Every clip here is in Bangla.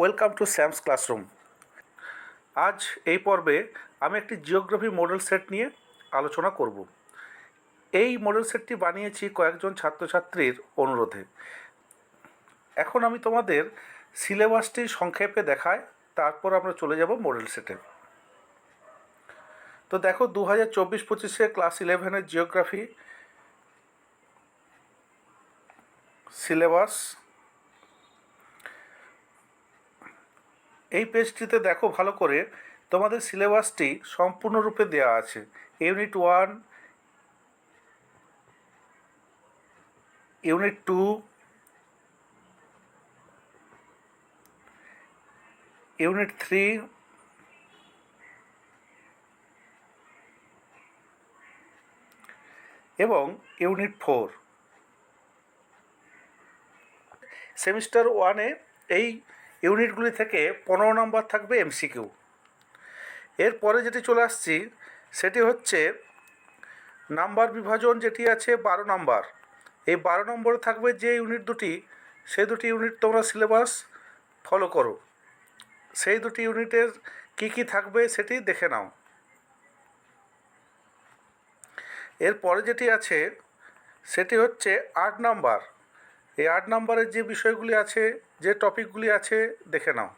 Welcome to Sam's classroom. আজ এই পর্বে আমি একটি জিওগ্রাফি মডেল সেট নিয়ে আলোচনা করব। এই মডেল সেটটি বানিয়েছি কয়েকজন ছাত্রছাত্রীর অনুরোধে। এখন আমি তোমাদের সিলেবাসটি সংক্ষেপে দেখাই, তারপর আমরা চলে যাব মডেল সেটে। তো দেখো দু হাজার চব্বিশ পঁচিশে ক্লাস ইলেভেনের জিওগ্রাফি সিলেবাস এই পেজটিতে দেখো ভালো করে তোমাদের সিলেবাসটি সম্পূর্ণরূপে দেওয়া আছে। Unit one unit two unit three এবং ইউনিট ফোর সেমিস্টার ওয়ানে এই ইউনিটগুলি থেকে পনেরো নম্বর থাকবে এমসিকিউ। এরপরে যেটি চলে আসছি, সেটি হচ্ছে নাম্বার বিভাজন যেটি আছে বারো নাম্বার। এই বারো নম্বরে থাকবে যে ইউনিট দুটি, সেই দুটি ইউনিট তোমরা সিলেবাস ফলো করো। সেই দুটি ইউনিটের কি কি থাকবে সেটি দেখে নাও। এরপরে যেটি আছে, সেটি হচ্ছে আট নাম্বার। এই আট নম্বরের যে বিষয়গুলি আছে, যে টপিকগুলি আছে, দেখে নাও।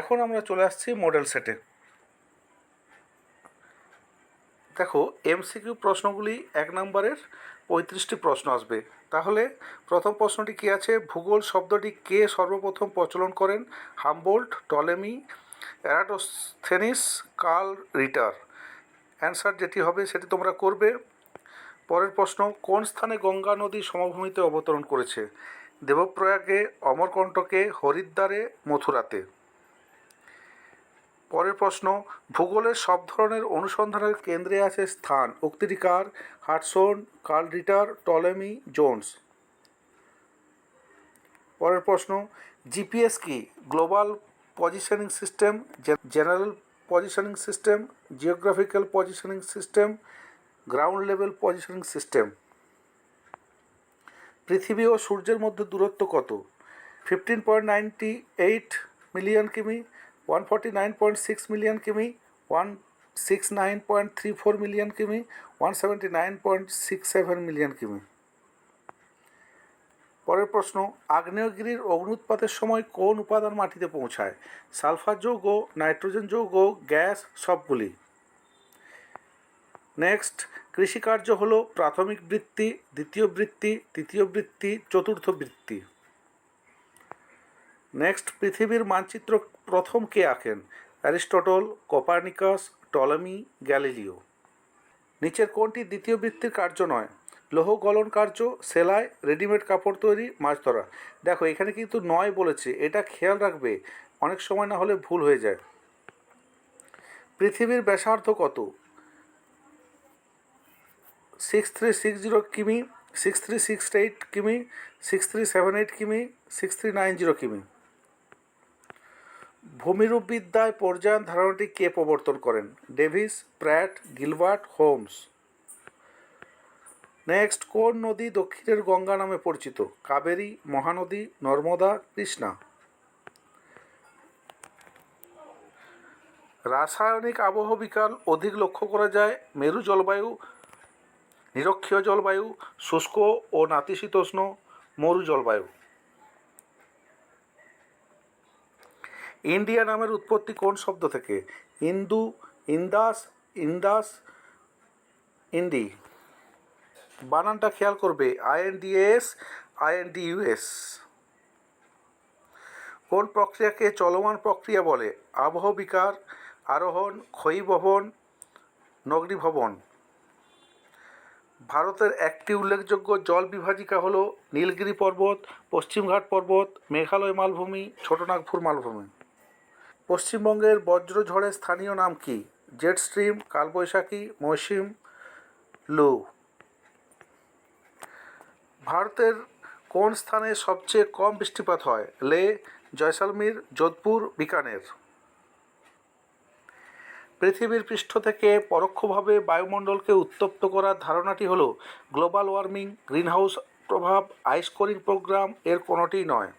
এখন আমরা চলে আসছি মডেল সেটে দেখো এমসিকিউ প্রশ্নগুলি এক নম্বরের পঁয়ত্রিশটি প্রশ্ন আসবে। তাহলে প্রথম প্রশ্নটি কী আছে? ভূগোল শব্দটি কে সর্বপ্রথম প্রচলন করেন? Humboldt, Ptolemy, Eratosthenes, Carl Ritter. Answer যেটি হবে সেটি তোমরা করবে। পরের প্রশ্ন, কোন স্থানে গঙ্গা নদী সমভূমিতে অবতরণ করেছে? দেবপ্রয়াগে, অমরকণ্টকে, হরিদ্বারে, মথুরাতে? পরের প্রশ্ন ভূগোলের সব ধরনের অনুসন্ধানের কেন্দ্রে আছে স্থান। উক্তিটি কার Hutson Carl Ritter Ptolemy, Jones. পরের প্রশ্ন, জিপিএস কি? Global positioning system general positioning system, geographical positioning system ground level positioning system পৃথিবী ও সূর্যের মধ্যে দূরত্ব কত? Fifteen point ninety eight million কিমি one forty nine point six million কিমি one six nine point three four million কিমি one seventy nine point six seven million কিমি। পরের প্রশ্ন, আগ্নেয়গিরির অগ্নুৎপাতের সময় কোন উপাদান মাটিতে পৌঁছায়? সালফার যৌগ, নাইট্রোজেন যৌগ, গ্যাস, সবগুলি। নেক্সট কৃষিকার্য হলো প্রাথমিক বৃত্তি, দ্বিতীয় বৃত্তি, তৃতীয় বৃত্তি, চতুর্থ বৃত্তি। নেক্সট পৃথিবীর মানচিত্র প্রথম কে আঁকেন? Aristotle, Copernicus, Ptolemy, Galileo. নিচের কোনটি দ্বিতীয় বৃত্তির কার্য নয়। লৌহ গলন কার্য, সেলাই, রেডিমেড কাপড় তৈরি, মাছ ধরা। দেখো, এখানে কিন্তু নয় বলেছে। এটা খেয়াল রাখবে। অনেক সময় না হলে ভুল হয়ে যায়। পৃথিবীর ব্যাসার্ধ কত? সিক্স থ্রি সিক্স জিরো কিমি সিক্স থ্রি সিক্স এইট কিমি সিক্স থ্রি সেভেন এইট কিমি সিক্স থ্রি নাইন জিরো কিমি। ভূমিরূপবিদ্যায় পর্যায়ন ধারণাটি কে প্রবর্তন করেন? Davis, Pratt, Gilbert, Holmes. Next, কোন নদী দক্ষিণের গঙ্গা নামে পরিচিত? কাবেরী, মহানদী, নর্মদা, কৃষ্ণা। রাসায়নিক আবহবিকাল অধিক লক্ষ্য করা যায়। মেরু জলবায়ু নিরক্ষীয় জলবায়ু, শুষ্ক ও নাতিশীতোষ্ণ, মরু জলবায়ু। ইন্ডিয়া নামের উৎপত্তি কোন শব্দ থেকে? Indu, Indus Indus, Indi. বানানটা খেয়াল করবে আইএনডিএস আইএনডিইউএস কোন প্রক্রিয়াকে চলমান প্রক্রিয়া বলে? আবহ বিকার, আরোহণ ক্ষয়ীভবন নগ্নিভবন। ভারতের একটি উল্লেখযোগ্য জল বিভাজিকা হল নীলগিরি পর্বত, পশ্চিমঘাট পর্বত, মেঘালয় মালভূমি, ছোটনাগপুর মালভূমি। পশ্চিমবঙ্গের বজ্রঝড়ের স্থানীয় নাম কি? জেট স্ট্রিম, কালবৈশাখী, মৌসিম, লু। ভারতের কোন স্থানে সবচেয়ে কম বৃষ্টিপাত হয়? লে, জয়সালমীর, যোধপুর, বিকানের? পৃথিবীর পৃষ্ঠ থেকে পরোক্ষভাবে বায়ুমণ্ডলকে উত্তপ্ত করার ধারণাটি হলো, গ্লোবাল ওয়ার্মিং, গ্রিনহাউস প্রভাব, আইস কোরিং প্রোগ্রাম এর কোনোটিই নয়।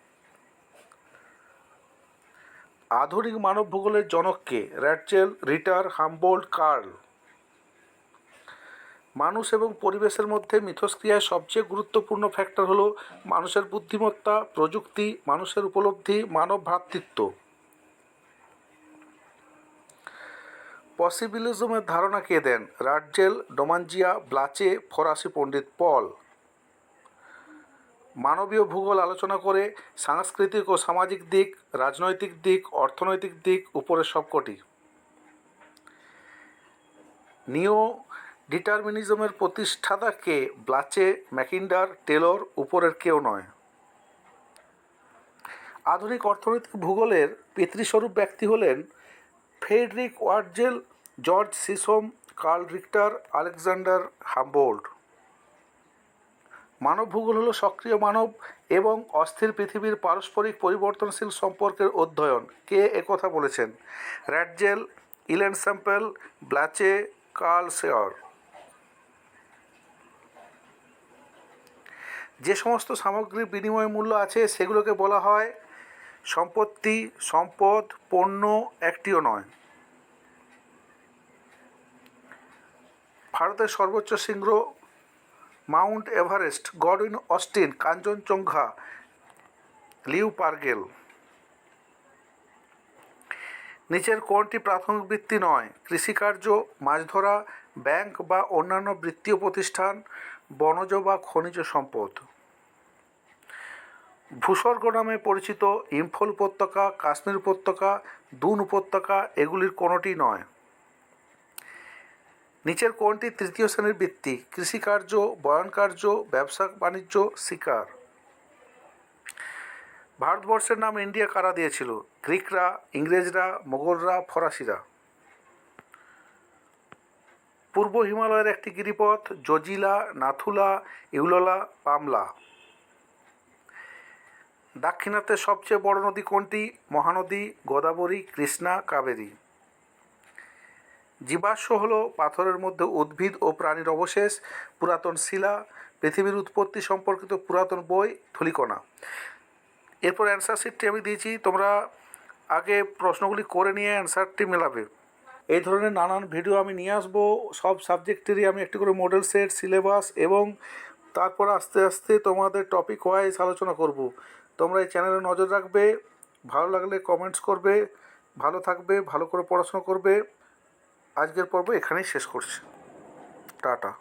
আধুনিক মানব ভূগোলের জনককে র্যাটচেল রিটার, হামবোল্ড, কার্ল। মানুষ এবং পরিবেশের মধ্যে মিথস্ক্রিয়ায় সবচেয়ে গুরুত্বপূর্ণ ফ্যাক্টর হলো মানুষের বুদ্ধিমত্তা, প্রযুক্তি, মানুষের উপলব্ধি, মানব ভ্রাতৃত্ব। পসিবিলিজমের ধারণা কে দেন? রাটজেল ডোমানজিয়া ব্লাচে, ফরাসি পণ্ডিত পল। মানবীয় ভূগোল আলোচনা করে সাংস্কৃতিক ও সামাজিক দিক, রাজনৈতিক দিক, অর্থনৈতিক দিক উপরের সবকটি। নিও ডিটারমিনিজমের প্রতিষ্ঠাতা কে? ব্লাচে, ম্যাকিন্ডার, টেলর, উপরের কেউ নয়। আধুনিক অর্থনৈতিক ভূগোলের পিতৃস্বরূপ ব্যক্তি হলেন Frederick Ratzel, George Chisholm, Carl Ritter, Alexander Humboldt. মানব ভূগোল হলো সক্রিয় মানব এবং অস্থির পৃথিবীর পারস্পরিক পরিবর্তনশীল সম্পর্কের অধ্যয়ন। কে একথা বলেছেন? Ratzel Ellen Semple, Blache, Carl Sauer যে সমস্ত সামগ্রীর বিনিময় মূল্য আছে সেগুলোকে বলা হয় সম্পত্তি, সম্পদ, পণ্য একটিও নয়। ভারতের সর্বোচ্চ শৃঙ্গ Mount Everest, Godwin Austen, Kanchenjunga, Reo Purgyil. নিচের কোনটি প্রাথমিক বৃত্তি নয়, কৃষিকার্য মাছ ধরা ব্যাংক বা অন্যান্য বৃত্তীয় প্রতিষ্ঠান, বনজ বা খনিজ সম্পদ। ভূস্বর্গ নামে পরিচিত ইম্ফল উপত্যকা, কাশ্মীর উপত্যকা, দুন উপত্যকা এগুলির কোনোটি নয়। নিচের কোনটি তৃতীয় শ্রেণির বৃত্তি কৃষিকার্য, বয়নকার্য, ব্যবসা বাণিজ্য, শিকার। ভারতবর্ষের নাম ইন্ডিয়া কারা দিয়েছিল? গ্রিকরা, ইংরেজরা, মোগলরা, ফরাসিরা। পূর্ব হিমালয়ের একটি গিরিপথ, জজিলা, নাথুলা, ইউললা, পামলা। দাক্ষিণাত্যের সবচেয়ে বড় নদী কোনটি? মহানদী, গোদাবরী, কৃষ্ণা, কাবেরী। জীবাশ্ম হল পাথরের মধ্যে উদ্ভিদ ও প্রাণীর অবশেষ, পুরাতন শিলা, পৃথিবীর উৎপত্তি সম্পর্কিত পুরাতন বই ধূলিকণা এরপর অ্যান্সার শিটটি আমি দিয়েছি, তোমরা আগে প্রশ্নগুলি করে নিয়ে অ্যান্সারটি মেলাবে। এই ধরনের নানান ভিডিও আমি নিয়ে আসব, সব সাবজেক্টেরই আমি একটি করে মডেল সেট সিলেবাস এবং তারপর আস্তে আস্তে তোমাদের টপিক ওয়াইজ আলোচনা করব। তোমরা এই চ্যানেলে নজর রাখবে, ভালো লাগলে কমেন্টস করবে, ভালো থাকবে, ভালো করে পড়াশোনা করবে। আজকের পর্ব এখানেই শেষ করছি। টাটা।